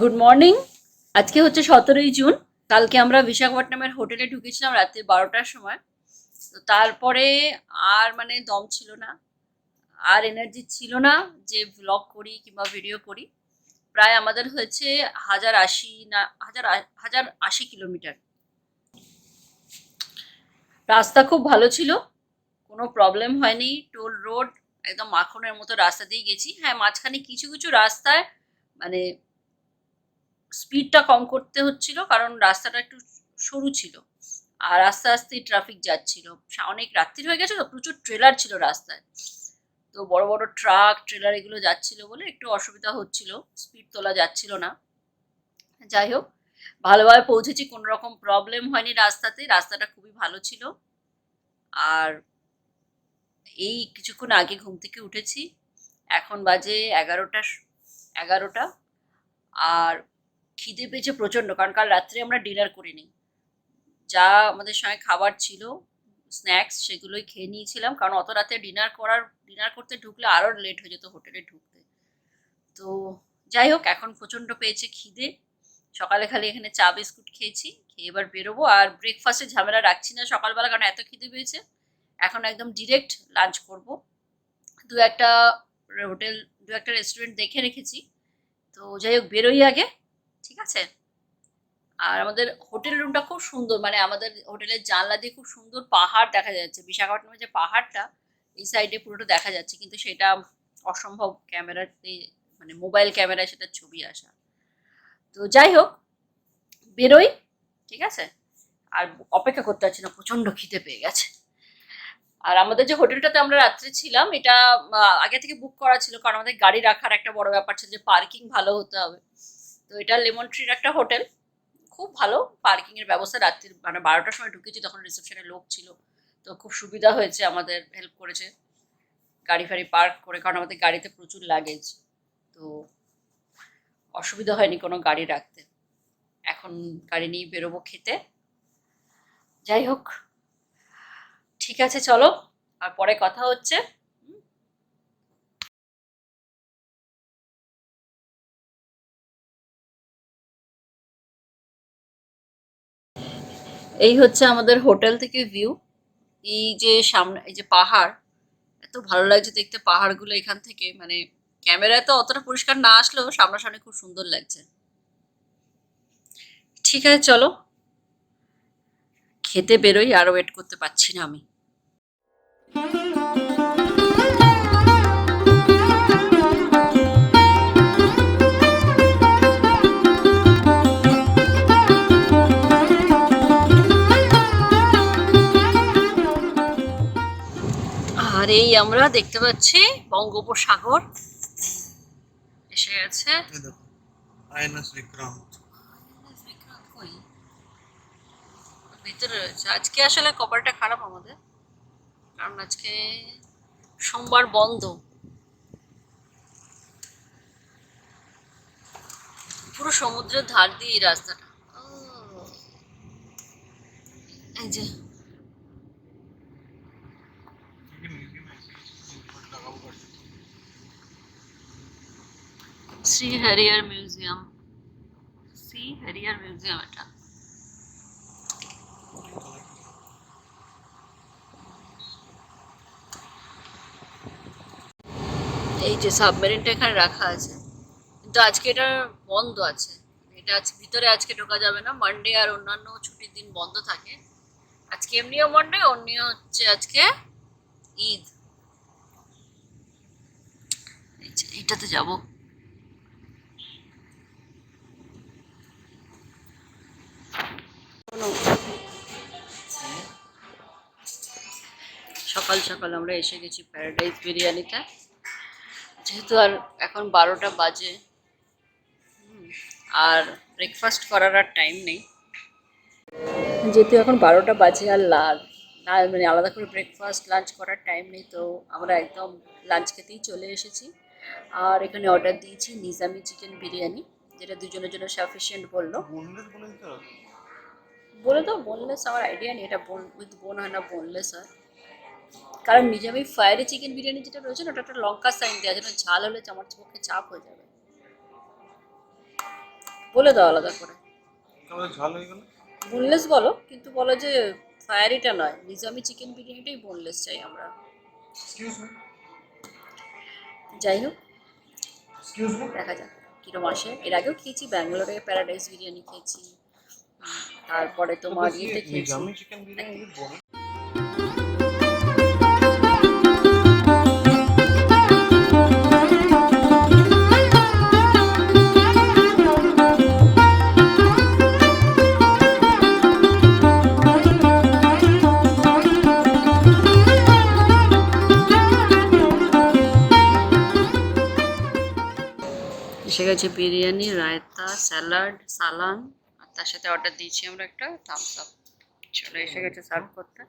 Good morning আজকে হচ্ছে সতেরোই জুন। কালকে আমরা বিশাখাপট্টনমের হোটেলে ঢুকেছিলাম রাত্রি বারোটার সময়। তো তারপরে আর মানে দম ছিল না, আর এনার্জি ছিল না যে ব্লগ করি কিংবা ভিডিও করি। প্রায় আমাদের হয়েছে হাজার আশি না, হাজার হাজার আশি কিলোমিটার। রাস্তা খুব ভালো ছিল, কোনো প্রবলেম হয়নি। টোল রোড একদম মাখনের মতো রাস্তা দিয়ে গেছি। হ্যাঁ মাঝখানে কিছু কিছু রাস্তায় মানে স্পিডটা কম করতে হচ্ছিল, কারণ রাস্তাটা একটু সরু ছিল। আর আস্তে আস্তে ট্রাফিক যাচ্ছিল। অনেক রাত্রি হয়ে গেছে তো, প্রচুর ট্রেলার ছিল রাস্তায়। তো বড় বড় ট্রাক ট্রেলার এগুলো যাচ্ছিল বলে একটু অসুবিধা হচ্ছিল স্পিড তোলা যাচ্ছিল না। যাই হোক, ভালোভাবে পৌঁছেছি, কোনো রকম প্রবলেম হয়নি রাস্তাতে, রাস্তাটা খুবই ভালো ছিল। আর এই কিছুক্ষণ আগে ঘুম থেকে উঠেছি, এখন বাজে এগারোটা এগারোটা। আর খিদে পেয়েছে প্রচণ্ড, কারণ কাল রাত্রে আমরা ডিনার করিনি যা আমাদের সঙ্গে খাবার ছিল স্ন্যাক্স সেগুলোই খেয়ে নিয়েছিলাম, কারণ অত রাতে ডিনার করার ডিনার করতে ঢুকলে আরও লেট হয়ে যেত হোটেলে ঢুকতে। তো যাই হোক, এখন প্রচণ্ড পেয়েছে খিদে। সকালে খালি এখানে চা, বিস্কুট খেয়েছি, খেয়ে এবার বেরোবো। আর ব্রেকফাস্টে ঝামেলা রাখছি না সকালবেলা, কারণ এত খিদে পেয়েছে। এখন একদম ডিরেক্ট লাঞ্চ করব। দু একটা হোটেল, দু একটা রেস্টুরেন্ট দেখে রেখেছি। তো যাই হোক, বেরোই আগে। ঠিক আছে? আর আমাদের হোটেল রুমটা খুব সুন্দর মানে আমাদের হোটেলের জানলা দিয়ে খুব সুন্দর পাহাড় দেখা যাচ্ছে। বিশাখাপট্টনমের যে পাহাড়টা, এই সাইডে পুরোটা দেখা যাচ্ছে, কিন্তু সেটা অসম্ভব ক্যামেরাতে মানে মোবাইল ক্যামেরায় সেটা ছবি আসা। তো যাই হোক, বেরোই, ঠিক আছে? আর অপেক্ষা করতে পারছি না, প্রচণ্ড খিদে পেয়ে গেছে। আর আমাদের যে হোটেলটাতে আমরা রাত্রে ছিলাম, এটা আগে থেকে বুক করা ছিল, কারণ আমাদের গাড়ি রাখার একটা বড় ব্যাপার ছিল যে পার্কিং ভালো হতে হবে। তো এটা লেমন ট্রির একটা হোটেল। খুব ভালো। পার্কিং এর ব্যবস্থা রাত্রির মানে বারোটার সময় ঢুকেছি তখন রিসেপশনে লোক ছিল। তো খুব সুবিধা হয়েছে, আমাদের হেল্প করেছে। গাড়ি ফাড়ি পার্ক করে, কারণ আমাদের গাড়িতে প্রচুর লাগেজ তো অসুবিধা হয়নি কোনো গাড়ি রাখতে। এখন গাড়ি নিয়ে বেরোবো খেতে। যাই হোক, ঠিক আছে, চলো। আর পরে কথা হচ্ছে। এই হচ্ছে আমাদের হোটেল থেকে ভিউ। এই যে সামনে, এই যে পাহাড়, এত ভালো লাগছে দেখতে পাহাড়গুলো এখান থেকে। মানে ক্যামেরায় তো অতটা পরিষ্কার না আসলেও সামনাসামনি খুব সুন্দর লাগছে। ঠিক আছে, চলো। খেতে বেরোই, আর ওয়েট করতে পারছি না আমি। আর এই আমরা দেখতে পাচ্ছি বঙ্গোপসাগর। এসে গেছে। আইএনএস বিক্রান্ত ভিতরে রয়েছে। আজকে আসলে কপালটা খারাপ আমাদের কারণ আজকে সোমবার বন্ধ। পুরো সমুদ্রের ধার দিয়ে রাস্তাটা। এই যে Shri Harrier museum. Shri Harrier museum এটা। এই যে সাবমেরিনটা এখানে রাখা আছে। কিন্তু আজকে এটা বন্ধ আছে। এটা আজ, ভিতরে আজকে ঢোকা যাবে না। মানডে আর অন্যান্য ছুটির দিন বন্ধ থাকে। আজকে এমনিও মানডে অন্যও হচ্ছে আজকে ঈদ। এইটাতে যাব। সকাল সকাল আমরা এসে গেছি প্যারাডাইজ বিরিয়ানিতে যেহেতু আর এখন বারোটা বাজে আর ব্রেকফাস্ট করার আর টাইম নেই। যেহেতু এখন বারোটা বাজে আর লাল না মানে আলাদা করে ব্রেকফাস্ট লাঞ্চ করার টাইম নেই, তো আমরা একদম লাঞ্চ খেতেই চলে এসেছি। আর এখানে অর্ডার দিয়েছি নিজামি চিকেন বিরিয়ানি, যেটা দুজনের জন্য সাফিসিয়েন্ট বলল। বলে তো বোনলেস আমার আইডিয়া নেই এটা বোন উইথ বোন হয় না বোনলেস হয়। কারণ নিজামি ফায়ারি চিকেন বিরিয়ানি যেটা রয়েছে না ওটা একটা লঙ্কা সাইন দেওয়া যেন ঝাল হলে আমার পক্ষে চাপ হয়ে যাবে। বলে দাও আলাদা করে। ঝাল হয়ে গেল। বোনলেস বলো কিন্তু বলো যে ফায়ারিটা নয় নিজামি চিকেন বিরিয়ানিটাই বোনলেস চাই আমরা। যাই হোক দেখা যাক কিরম আসে। এর আগেও খেয়েছি ব্যাঙ্গালোরে প্যারাডাইস বিরিয়ানি খেয়েছি। তারপরে তোমার ইয়েতে খেয়েছি। এসে গেছে বিরিয়ানি রায়তা স্যালাড সালান তার সাথে অর্ডার দিয়েছি আমরা একটা থামস আপ চলো এসে গেছে সার্ভ করতে।